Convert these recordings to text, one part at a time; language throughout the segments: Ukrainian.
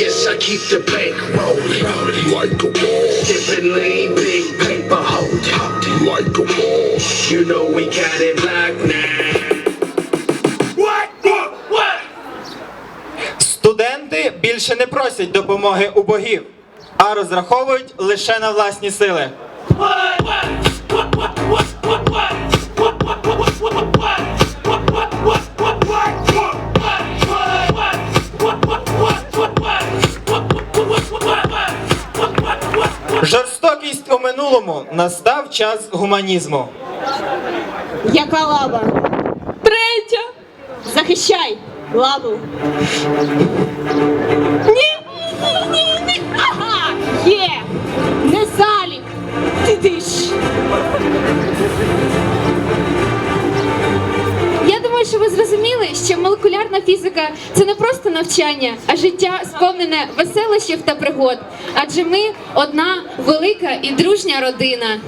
Yes, I keep the bank rolling. like a boss, Sipping lean, big paper holding. like a boss, You know we got it locked now. What? What? What? Студенти більше не просять допомоги у богів, а розраховують лише на власні сили. What? What? У минулому настав час гуманізму. Яка лава? Третя. Захищай лабу. Молекулярна фізика це не просто навчання, а життя сповнене веселощів та пригод. Адже ми одна велика і дружня родина.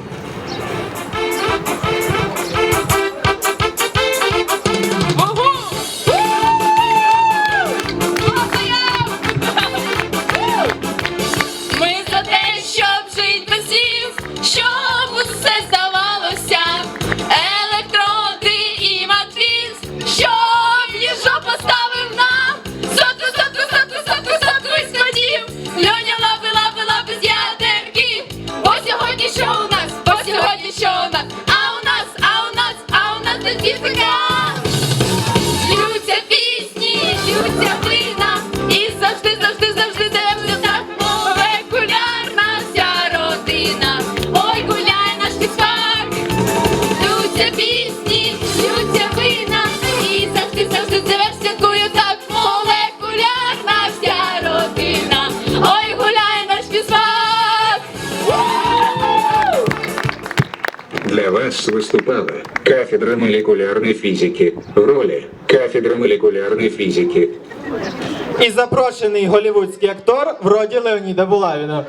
Ми за те, щоб жить без слів, щоб усе здавалося, що у нас, а у нас, а у нас, а у нас тут фізика. Для вас выступала кафедра молекулярной физики В роли кафедры молекулярной физики и запрошенный голливудский актор вроде Леонида Булавина.